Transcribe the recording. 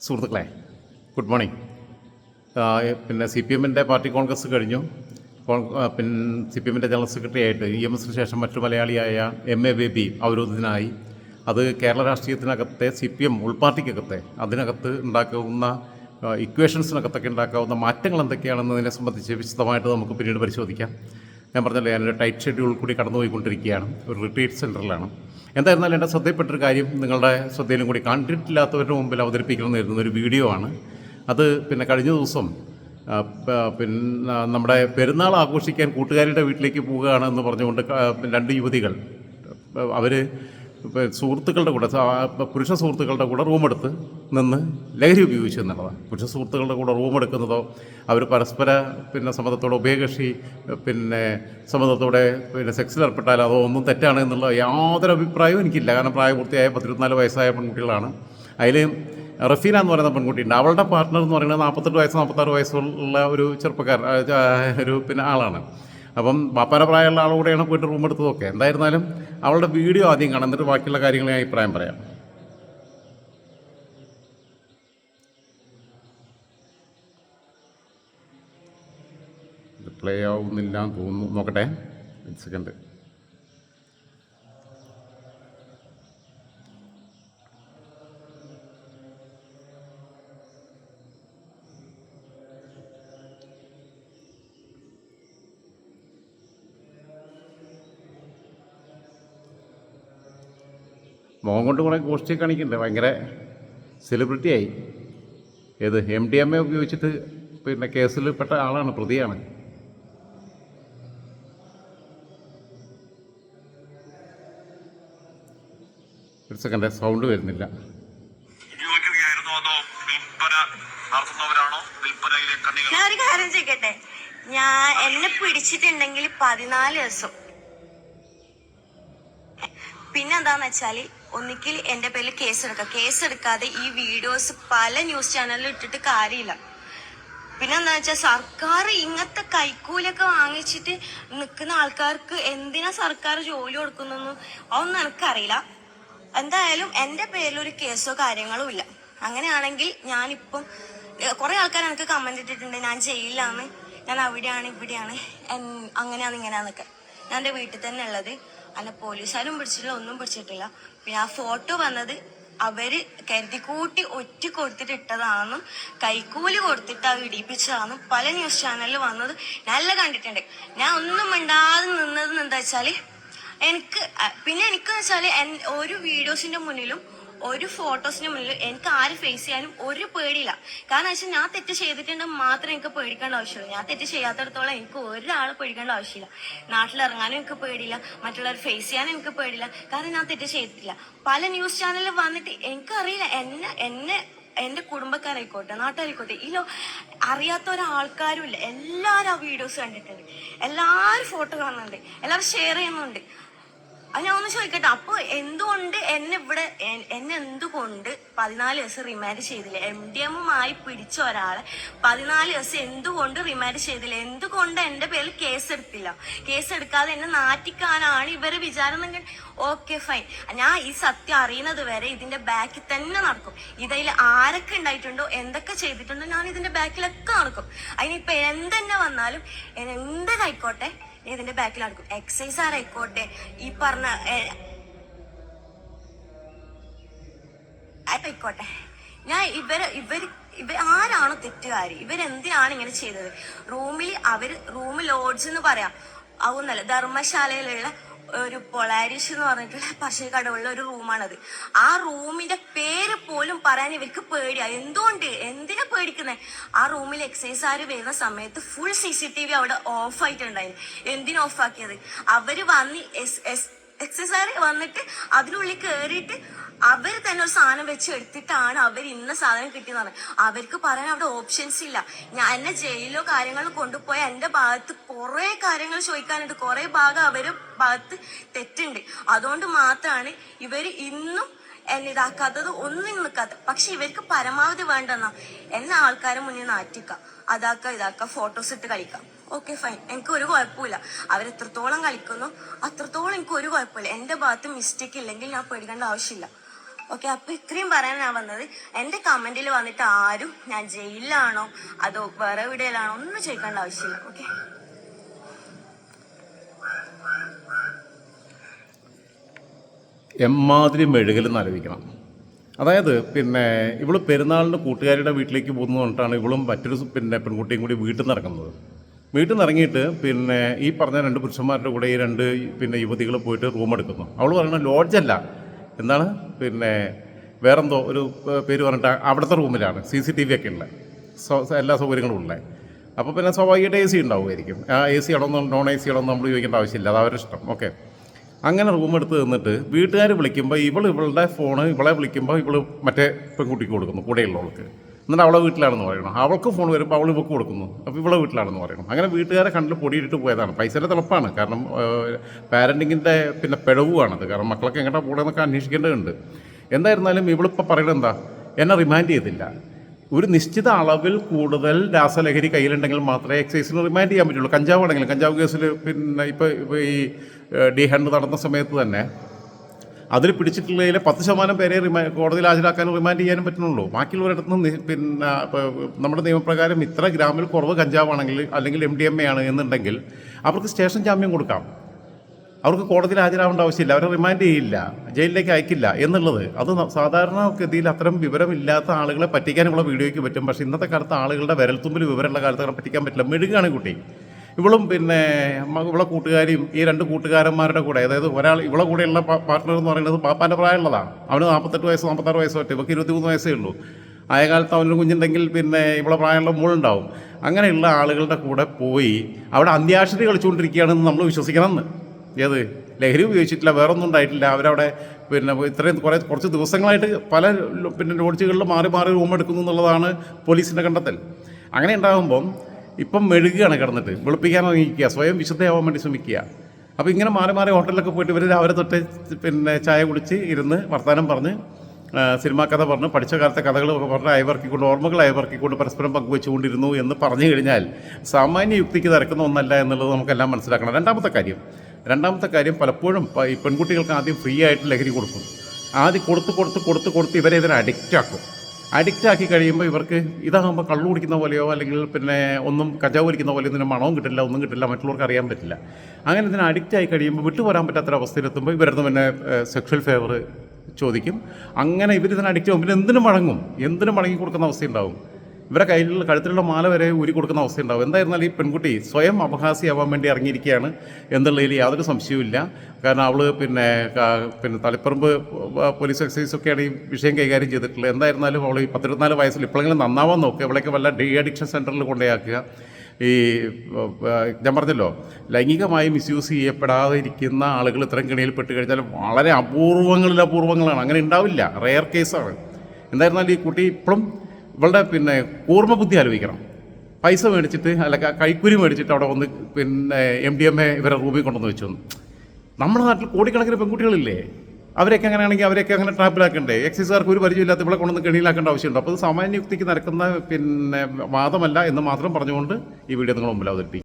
സുഹൃത്തുക്കളെ good morning പിന്നെ C P എമ്മിന്റെ പാർട്ടി കോൺഗ്രസ് കഴിഞ്ഞു. പിന്നെ സി പി എമ്മിന്റെ ജനറൽ സെക്രട്ടറി ആയിട്ട് ഇ എം എസിന് ശേഷം മറ്റു മലയാളിയായ എം എ ബേബി അവരോധിതനായി. അത് കേരള രാഷ്ട്രീയത്തിനകത്തെ സി പി എം ഉൾപാർട്ടിക്കകത്തെ അതിനകത്ത് ഉണ്ടാക്കാവുന്ന ആ, ഇക്വേഷൻസിനകത്തൊക്കെ ഉണ്ടാക്കാവുന്ന മാറ്റങ്ങൾ എന്തൊക്കെയാണെന്നതിനെ സംബന്ധിച്ച് വിശദമായിട്ട് നമുക്ക് പിന്നീട് പരിശോധിക്കാം. ഞാൻ പറഞ്ഞല്ലോ ഞാനൊരു ടൈറ്റ് ഷെഡ്യൂൾ കൂടി കടന്നുപോയിക്കൊണ്ടിരിക്കുകയാണ്. ഒരു റിട്രീറ്റ് സെന്ററിലാണ് എന്തായിരുന്നാലും എന്റെ ശ്രദ്ധയിൽപ്പെട്ടൊരു കാര്യം നിങ്ങളുടെ ശ്രദ്ധയിലും കൂടി കണ്ടിട്ടില്ലാത്തവരുടെ മുമ്പിൽ അവതരിപ്പിക്കണമെന്നിരുന്ന ഒരു വീഡിയോ ആണ്. അത് പിന്നെ കഴിഞ്ഞ ദിവസം പിന്നെ നമ്മുടെ പെരുന്നാൾ ആഘോഷിക്കാൻ കൂട്ടുകാരുടെ വീട്ടിലേക്ക് പോവുകയാണ് എന്ന് പറഞ്ഞുകൊണ്ട് രണ്ട് യുവതികൾ അവർ സുഹൃത്തുക്കളുടെ കൂടെ പുരുഷ സുഹൃത്തുക്കളുടെ കൂടെ റൂമെടുത്ത് നിന്ന് ലഹരി ഉപയോഗിച്ചു എന്നുള്ളതാണ്. പുരുഷ സുഹൃത്തുക്കളുടെ കൂടെ റൂമെടുക്കുന്നതോ അവർ പരസ്പര പിന്നെ സമ്മതത്തോടെ ഉഭയകക്ഷി പിന്നെ സമ്മതത്തോടെ പിന്നെ സെക്സിൽ ഏർപ്പെട്ടാൽ അതോ ഒന്നും തെറ്റാണ് എന്നുള്ള യാതൊരു അഭിപ്രായവും എനിക്കില്ല. കാരണം പ്രായപൂർത്തിയായ പത്തിരുപത്തിനാല് വയസ്സായ പെൺകുട്ടികളാണ്. അതിൽ റഫീന എന്ന് പറയുന്ന പെൺകുട്ടിയുണ്ട്. അവളുടെ പാർട്ട്ണർ എന്ന് പറയുന്നത് നാൽപ്പത്തെട്ട് വയസ്സ് നാൽപ്പത്താറ് വയസ്സുള്ള ഒരു ചെറുപ്പക്കാരൻ ഒരു പിന്നെ ആളാണ്. അപ്പം ബാപ്പാന പ്രായമുള്ള ആളുകൂടെയാണ് പോയിട്ട് റൂം എടുത്തതൊക്കെ. എന്തായിരുന്നാലും അവളുടെ വീഡിയോ ആദ്യം കാണാം. എന്നിട്ട് ബാക്കിയുള്ള കാര്യങ്ങൾ ഞാൻ അഭിപ്രായം പറയാം. പ്ലേ ആവുന്നില്ല തോന്നുന്നു. നോക്കട്ടെ. സെക്കൻഡ് മുഖം കൊണ്ട് കുറേ ഗോഷ്ടി കാണിക്കുന്നുണ്ട്. ഭയങ്കര സെലിബ്രിറ്റി ആയി. ഏത്? എം ഡി എം എ ഉപയോഗിച്ചിട്ട് പിന്നെ കേസിൽ പെട്ട ആളാണ് പ്രതിയാണ്. ഒരു സെക്കൻഡ് സൗണ്ട് വരുന്നില്ല. ഞാൻ ഒരു കാര്യം ചോദിക്കട്ടെ? ഞാൻ എന്നെ പിടിച്ചിട്ടുണ്ടെങ്കിൽ പതിനാല് ദിവസം. പിന്നെന്താന്ന് വെച്ചാൽ ഒന്നിക്കിൽ എന്റെ പേരിൽ കേസ് കേസെടുക്കാതെ ഈ വീഡിയോസ് പല ന്യൂസ് ചാനലിൽ ഇട്ടിട്ട് കാര്യമില്ല. പിന്നെന്താ വെച്ചാൽ സർക്കാർ ഇങ്ങനത്തെ കൈക്കൂലൊക്കെ വാങ്ങിച്ചിട്ട് നിൽക്കുന്ന ആൾക്കാർക്ക് എന്തിനാ സർക്കാർ ജോലി കൊടുക്കുന്നൊന്നും അതൊന്നും എനിക്കറിയില്ല. എന്തായാലും എന്റെ പേരിൽ ഒരു കേസോ കാര്യങ്ങളോ ഇല്ല. അങ്ങനെയാണെങ്കിൽ ഞാനിപ്പം കുറെ ആൾക്കാർ എനിക്ക് കമന്റ് ഇട്ടിട്ടുണ്ട്. ഞാൻ ജയിലിലാണ്. ഞാൻ അവിടെയാണ് ഇവിടെയാണ്. അങ്ങനെയാണ് ഇങ്ങനെയാന്നൊക്കെ. ഞാൻ എന്റെ വീട്ടിൽ തന്നെ ഉള്ളത്. അല്ല പോലീസുകാരും പിടിച്ചിട്ടില്ല ഒന്നും പിടിച്ചിട്ടില്ല. പിന്നെ ആ ഫോട്ടോ വന്നത് അവർ കരുതിക്കൂട്ടി ഒറ്റ കൊടുത്തിട്ട് ഇട്ടതാണെന്നും കൈക്കൂലി കൊടുത്തിട്ട് അത് ഇടിപ്പിച്ചതാണെന്നും പല ന്യൂസ് ചാനലിൽ വന്നത് നല്ല കണ്ടിട്ടുണ്ട്. ഞാൻ ഒന്നും മിണ്ടാതെ നിന്നത് എന്താ വെച്ചാൽ എനിക്ക് പിന്നെ എനിക്ക് വെച്ചാൽ ഒരു വീഡിയോസിന്റെ മുന്നിലും ഒരു ഫോട്ടോസിന് മുന്നിൽ എനിക്ക് ആര് ഫേസ് ചെയ്യാനും ഒരു പേടിയില്ല. കാരണം വെച്ചാൽ ഞാൻ തെറ്റ് ചെയ്തിട്ടുണ്ടെങ്കിൽ മാത്രമേ എനിക്ക് പേടിക്കേണ്ട ആവശ്യമുള്ളൂ ഞാൻ തെറ്റ് ചെയ്യാത്തടത്തോളം എനിക്ക് ഒരാൾ പേടിക്കേണ്ട ആവശ്യമില്ല. നാട്ടിലിറങ്ങാനും എനിക്ക് പേടിയില്ല. മറ്റുള്ളവർ ഫേസ് ചെയ്യാനും എനിക്ക് പേടിയില്ല. കാരണം ഞാൻ തെറ്റ് ചെയ്തിട്ടില്ല. പല ന്യൂസ് ചാനലിൽ വന്നിട്ട് എനിക്കറിയില്ല. എന്നെ എന്നെ എന്റെ കുടുംബക്കാരായിക്കോട്ടെ നാട്ടുകാരായിക്കോട്ടെ ഈ ലോ അറിയാത്ത ഒരാൾക്കാരും ഇല്ല എല്ലാവരും ആ വീഡിയോസ് കണ്ടിട്ടുണ്ട്. എല്ലാവരും ഫോട്ടോ കാണുന്നുണ്ട്. എല്ലാവരും ഷെയർ ചെയ്യുന്നുണ്ട്. ഞാൻ ഒന്ന് ചോദിക്കട്ടെ. അപ്പൊ എന്തുകൊണ്ട് എന്നെ ഇവിടെ എന്നെ എന്തുകൊണ്ട് പതിനാല് ദിവസം റിമാൻഡ് ചെയ്തില്ല? എം ഡി എമ്മുമായി പിടിച്ച ഒരാളെ പതിനാല് ദിവസം എന്തുകൊണ്ട് റിമാൻഡ് ചെയ്തില്ല? എന്തുകൊണ്ട് എന്റെ പേരിൽ കേസ് എടുത്തില്ല കേസ് എടുക്കാതെ എന്നെ നാറ്റിക്കാനാണ് ഇവർ വിചാരം ഓക്കെ ഫൈൻ ഞാൻ ഈ സത്യം അറിയുന്നത് വരെ ഇതിന്റെ ബാക്കിൽ തന്നെ നടക്കും. ഇതിൽ ആരൊക്കെ ഉണ്ടായിട്ടുണ്ടോ എന്തൊക്കെ ചെയ്തിട്ടുണ്ടോ ഞാൻ ഇതിന്റെ ബാക്കിലൊക്കെ നടക്കും. അതിനിപ്പോ എന്തെന്നെ വന്നാലും എന്തെന്നായിക്കോട്ടെ ഇതിന്റെ ബാക്കിൽ നടക്കും. എക്സൈസ് ആരായിക്കോട്ടെ ഈ പറഞ്ഞ ആയിക്കോട്ടെ ഞാൻ ഇവർ ഇവർ ഇവർ ആരാണ് തെറ്റുകാരി? ഇവരെന്തിനാണ് ഇങ്ങനെ ചെയ്തത്? റൂമിൽ അവർ റൂം ലോഡ്ജ് എന്ന് പറയാം. അതൊന്നല്ല ധർമ്മശാലയിലുള്ള ഒരു പൊളാരിഷ് എന്ന് പറഞ്ഞിട്ടുള്ള പശുക്കടവുള്ള ഒരു റൂമാണത് ആ റൂമിന്റെ പേര് പോലും പറയാൻ ഇവർക്ക് പേടിയാ. എന്തുകൊണ്ട്? എന്തിനാ പേടിക്കുന്നത് ആ റൂമിൽ എക്സൈസ് ആര് വരുന്ന സമയത്ത് full C C T V അവിടെ ഓഫ് ആയിട്ടുണ്ടായിരുന്നു. എന്തിനാ ഓഫ് ആക്കിയത്? അവർ വന്ന് എസ് എസ് എക്സസൈസ് വന്നിട്ട് അതിനുള്ളിൽ കയറിയിട്ട് അവർ തന്നെ ഒരു സാധനം വെച്ച് എടുത്തിട്ടാണ് അവർ ഇന്ന സാധനം കിട്ടിയെന്ന് അവർക്ക് പറയാൻ അവിടെ ഓപ്ഷൻസ് ഇല്ല. ഞാൻ എന്നെ ജയിലിലോ കാര്യങ്ങളോ കൊണ്ടുപോയ എന്റെ ഭാഗത്ത് കുറെ കാര്യങ്ങൾ ചോദിക്കാനുണ്ട്. കുറെ ഭാഗം അവർ ഭാഗത്ത് തെറ്റുണ്ട്. അതുകൊണ്ട് മാത്രമാണ് ഇവർ ഇന്നും ഇതാക്കാത്തത് ഒന്നും നിൽക്കാത്ത പക്ഷെ ഇവർക്ക് പരമാവധി വേണ്ടെന്നാ. എന്നെ ആൾക്കാരെ മുന്നിൽ നാറ്റിക്കാം അതാക്ക ഇതാക്ക ഫോട്ടോസ് ഇട്ട് കളിക്കാം. ഓക്കെ ഫൈൻ എനിക്ക് ഒരു കുഴപ്പമില്ല അവരെത്രത്തോളം കളിക്കുന്നു അത്രത്തോളം എനിക്ക് ഒരു കുഴപ്പമില്ല എന്റെ ഭാഗത്ത് മിസ്റ്റേക്ക് ഇല്ലെങ്കിൽ ഞാൻ പേടിക്കേണ്ട ആവശ്യമില്ല. ഓക്കെ അപ്പൊ ഇത്രയും പറയാൻ ഞാൻ വന്നത് എന്റെ കമന്റിൽ വന്നിട്ട് ആരും ഞാൻ ജയിലിലാണോ അതോ വേറെ എവിടെയിലാണോ ഒന്നും ചോദിക്കേണ്ട ആവശ്യമില്ല. ഓക്കെ എമ്മാതിരി മെഴുകലെന്ന് ആലോചിക്കണം. അതായത് പിന്നെ ഇവൾ പെരുന്നാളിന് കൂട്ടുകാരിയുടെ വീട്ടിലേക്ക് പോകുന്നത് കൊണ്ടിട്ടാണ് ഇവളും മറ്റൊരു പിന്നെ പെൺകുട്ടിയും കൂടി വീട്ടിൽ നിന്ന് ഇറങ്ങുന്നത്. വീട്ടിൽ നിന്ന് ഇറങ്ങിയിട്ട് പിന്നെ ഈ പറഞ്ഞ രണ്ട് പുരുഷന്മാരുടെ കൂടെ ഈ രണ്ട് പിന്നെ യുവതികൾ പോയിട്ട് റൂം എടുക്കുന്നു. അവൾ പറയുന്നത് ലോഡ്ജല്ല. എന്താണ്? പിന്നെ വേറെന്തോ ഒരു പേര് പറഞ്ഞിട്ട് അവിടുത്തെ റൂമിലാണ്. സി സി ടി വി ഒക്കെ ഉള്ളത് എല്ലാ സൗകര്യങ്ങളും ഉള്ളത് അപ്പോൾ പിന്നെ സ്വാഭാവികമായിട്ട് എ സി ഉണ്ടാവുമായിരിക്കും. ആ എ സി ആണോ നോൺ എ സി ആണോ നമ്മൾ ചോദിക്കേണ്ട ആവശ്യമില്ല. അത് അവരുടെ ഇഷ്ടം. ഓക്കെ. അങ്ങനെ റൂം എടുത്ത് നിന്നിട്ട് വീട്ടുകാർ വിളിക്കുമ്പോൾ ഇവൾ ഇവളുടെ ഫോണ് ഇവളെ വിളിക്കുമ്പോൾ ഇവൾ മറ്റേ പെൺകുട്ടിക്ക് കൊടുക്കുന്നു കൂടെയുള്ളവൾക്ക്. എന്നിട്ട് അവളെ വീട്ടിലാണെന്ന് പറയണം. അവൾക്ക് ഫോൺ വരുമ്പോൾ അവൾ ഇവൾക്ക് കൊടുക്കുന്നു. അപ്പോൾ ഇവളെ വീട്ടിലാണെന്ന് പറയണം. അങ്ങനെ വീട്ടുകാരെ കണ്ടിൽ പൊടിയിട്ട് പോയതാണ്. പൈസയുടെ തിളപ്പാണ്. കാരണം പാരന്റിങ്ങിന്റെ പിന്നെ പിഴവുമാണത് കാരണം മക്കളൊക്കെ എങ്ങോട്ടാണ് പോകണമെന്നൊക്കെ അന്വേഷിക്കേണ്ടതുണ്ട്. എന്തായിരുന്നാലും ഇവളിപ്പോൾ പറയുന്നത് എന്താ എന്നെ റിമാൻഡ് ചെയ്തില്ല. ഒരു നിശ്ചിത അളവിൽ കൂടുതൽ രാസലഹരി കയ്യിലുണ്ടെങ്കിൽ മാത്രമേ എക്സൈസിന് റിമാൻഡ് ചെയ്യാൻ പറ്റുള്ളൂ. കഞ്ചാവ് ആണെങ്കിലും കഞ്ചാവ് കേസിൽ പിന്നെ ഇപ്പോൾ ഇപ്പോൾ ഈ ഡി ഹണ്ട് നടന്ന സമയത്ത് തന്നെ അതിൽ പിടിച്ചിട്ടുള്ളതിൽ പത്ത് ശതമാനം പേരെ റിമാ കോടതിയിൽ ഹാജരാക്കാനും റിമാൻഡ് ചെയ്യാനും പറ്റുന്നുള്ളൂ. ബാക്കിയുള്ളവരിടത്ത് നിന്ന് പിന്നെ നമ്മുടെ നിയമപ്രകാരം ഇത്ര ഗ്രാമിൽ കുറവ് കഞ്ചാവാണെങ്കിൽ അല്ലെങ്കിൽ എം ഡി എം എ ആണ് എന്നുണ്ടെങ്കിൽ അവർക്ക് സ്റ്റേഷൻ ജാമ്യം കൊടുക്കാം. അവർക്ക് കോടതിയിൽ ഹാജരാവേണ്ട ആവശ്യമില്ല. അവരെ റിമാൻഡ് ചെയ്യില്ല. ജയിലിലേക്ക് അയക്കില്ല എന്നുള്ളത്. അത് സാധാരണ ഗതിയിൽ അത്തരം വിവരമില്ലാത്ത ആളുകളെ പറ്റിക്കാനുള്ള വീഡിയോയ്ക്ക് പറ്റും. പക്ഷേ ഇന്നത്തെ കാലത്ത് ആളുകളുടെ വിരൽത്തുമ്പിൽ വിവരമുള്ള കാലത്ത് അവരെ പറ്റിക്കാൻ പറ്റില്ല. മെഴുകാണ് കുട്ടി. ഇവളും പിന്നെ ഇവളെ കൂട്ടുകാരിയും ഈ രണ്ട് കൂട്ടുകാരന്മാരുടെ കൂടെ അതായത് ഒരാൾ ഇവളെ കൂടെയുള്ള പാർട്ട്ണർ എന്ന് പറയുന്നത് പാപ്പാന്റെ പ്രായമുള്ളതാണ്. അവന് നാൽപ്പത്തെട്ട് വയസ്സ് നാൽപ്പത്താറ് വയസ്സ് പറ്റും. ഇവർക്ക് ഇരുപത്തിമൂന്ന് വയസ്സേ ഉള്ളൂ. ആയ കാലത്ത് അവനൊരു കുഞ്ഞുണ്ടെങ്കിൽ പിന്നെ ഇവളെ പ്രായമുള്ള മോളുണ്ടാവും. അങ്ങനെയുള്ള ആളുകളുടെ കൂടെ പോയി അവിടെ അന്ത്യാക്ഷരി കളിച്ചുകൊണ്ടിരിക്കുകയാണെന്ന് നമ്മൾ വിശ്വസിക്കണമെന്ന് ഏത്? ലഹരി ഉപയോഗിച്ചിട്ടില്ല വേറെ ഒന്നും ഉണ്ടായിട്ടില്ല. അവരവിടെ പിന്നെ ഇത്രയും കുറേ കുറച്ച് ദിവസങ്ങളായിട്ട് പല പിന്നെ ലോഡ്ജുകളിൽ മാറി മാറി റൂം എടുക്കുന്നു എന്നുള്ളതാണ് പോലീസിന്റെ കണ്ടെത്തൽ. അങ്ങനെ ഉണ്ടാകുമ്പം ഇപ്പം മെഴുകുകയാണ് കിടന്നിട്ട്. വെളുപ്പിക്കാൻ ഇറങ്ങിക്കുക സ്വയം വിശുദ്ധയാവാൻ വേണ്ടി ശ്രമിക്കുക. അപ്പോൾ ഇങ്ങനെ മാറി മാറി ഹോട്ടലിലൊക്കെ പോയിട്ട് ഇവർ രാവിലെ തൊട്ട് പിന്നെ ചായ കുടിച്ച് ഇരുന്ന് വർത്തമാനം പറഞ്ഞ് സിനിമാ കഥ പറഞ്ഞ് പഠിച്ച കാലത്തെ കഥകളൊക്കെ പറഞ്ഞ് അയവർക്കിക്കൊണ്ട് ഓർമ്മകൾ അയവർക്കിക്കൊണ്ട് പരസ്പരം പങ്കുവെച്ചുകൊണ്ടിരുന്നു എന്ന് പറഞ്ഞു കഴിഞ്ഞാൽ സാമാന്യ യുക്തിക്ക് തിരക്കുന്ന ഒന്നല്ല എന്നുള്ളത് നമുക്കെല്ലാം മനസ്സിലാക്കണം. രണ്ടാമത്തെ കാര്യം രണ്ടാമത്തെ കാര്യം പലപ്പോഴും ഈ പെൺകുട്ടികൾക്ക് ആദ്യം ഫ്രീ ആയിട്ട് ലഹരി കൊടുക്കും. ആദ്യം കൊടുത്ത് കൊടുത്ത് കൊടുത്ത് കൊടുത്ത് ഇവരെ ഇതിനെ അഡിക്റ്റ് ആക്കും. അഡിക്റ്റ് ആക്കി കഴിയുമ്പോൾ ഇവർക്ക് ഇതാകുമ്പോൾ കള്ളു കുടിക്കുന്ന പോലെയോ അല്ലെങ്കിൽ പിന്നെ ഒന്നും കഞ്ചാവ് കുടിക്കുന്ന പോലെയോ ഇതിന് മണവും കിട്ടില്ല ഒന്നും കിട്ടില്ല മറ്റുള്ളവർക്ക് അറിയാൻ പറ്റില്ല. അങ്ങനെ ഇതിന് അഡിക്റ്റ് ആയി കഴിയുമ്പോൾ വിട്ടുപോരാൻ പറ്റാത്തൊരവസ്ഥയിലെത്തുമ്പോൾ ഇവരുടെ പിന്നെ സെക്ഷൽ ഫേവർ ചോദിക്കും. അങ്ങനെ ഇവരിതിന് അഡിക്റ്റ് ആകും പിന്നെ എന്തിനും വഴങ്ങും. എന്തിനും വഴങ്ങി കൊടുക്കുന്ന അവസ്ഥയുണ്ടാവും. ഇവരെ കയ്യിലുള്ള കഴുത്തിലുള്ള മാല വരെ ഊരി കൊടുക്കുന്ന അവസ്ഥയുണ്ടാവും. എന്തായിരുന്നാലും ഈ പെൺകുട്ടി സ്വയം അപഹാസിയാവാൻ വേണ്ടി ഇറങ്ങിയിരിക്കുകയാണ് എന്നുള്ളതിൽ യാതൊരു സംശയവുമില്ല. കാരണം അവൾ പിന്നെ പിന്നെ തളിപ്പറമ്പ് പോലീസ് എക്സൈസൊക്കെയാണ് ഈ വിഷയം കൈകാര്യം ചെയ്തിട്ടുള്ളത്. എന്തായിരുന്നാലും അവൾ ഈ പത്തിരുപത്തിനാല് വയസ്സിൽ ഇപ്പോഴെങ്കിലും നന്നാവാൻ നോക്കുക. ഇവളൊക്കെ വല്ല ഡി അഡിക്ഷൻ സെന്ററിൽ കൊണ്ടുപോയാക്കുക. ഈ ഞാൻ പറഞ്ഞല്ലോ ലൈംഗികമായി മിസ്യൂസ് ചെയ്യപ്പെടാതെ ഇരിക്കുന്ന ആളുകൾ ഇത്തരം കിണിയിൽ പെട്ട് കഴിഞ്ഞാൽ വളരെ അപൂർവങ്ങളിൽ അപൂർവങ്ങളാണ്. അങ്ങനെ ഉണ്ടാവില്ല. റെയർ കേസാണ് എന്തായിരുന്നാലും ഈ കുട്ടി ഇപ്പോഴും ഇവളുടെ പിന്നെ കൂർമ്മ ബുദ്ധി ആലോചിക്കണം. പൈസ മേടിച്ചിട്ട് അല്ല കൈക്കുരി മേടിച്ചിട്ട് അവിടെ വന്ന് പിന്നെ എം ഡി എം എ ഇവരെ റൂമിൽ കൊണ്ടുവന്ന് വെച്ചു നമ്മുടെ നാട്ടിൽ കോടിക്കണക്കിന് പെൺകുട്ടികളില്ലേ? അവരൊക്കെ അങ്ങനെയാണെങ്കിൽ അവരെയൊക്കെ അങ്ങനെ ട്രാപ്പിലാക്കണ്ടേ? എക്സൈസുകാർക്ക് ഒരു പരിചയമില്ലാത്ത ഇവിടെ കൊണ്ടുവന്ന് കെണിയിലാക്കേണ്ട ആവശ്യമുണ്ട്. അപ്പോൾ അത് സാമാന്യ യുക്തിക്ക് നടക്കുന്ന പിന്നെ വാദമല്ല എന്ന് മാത്രം പറഞ്ഞുകൊണ്ട് ഈ വീഡിയോ നിങ്ങൾ മുമ്പിൽ അവതരിപ്പിക്കും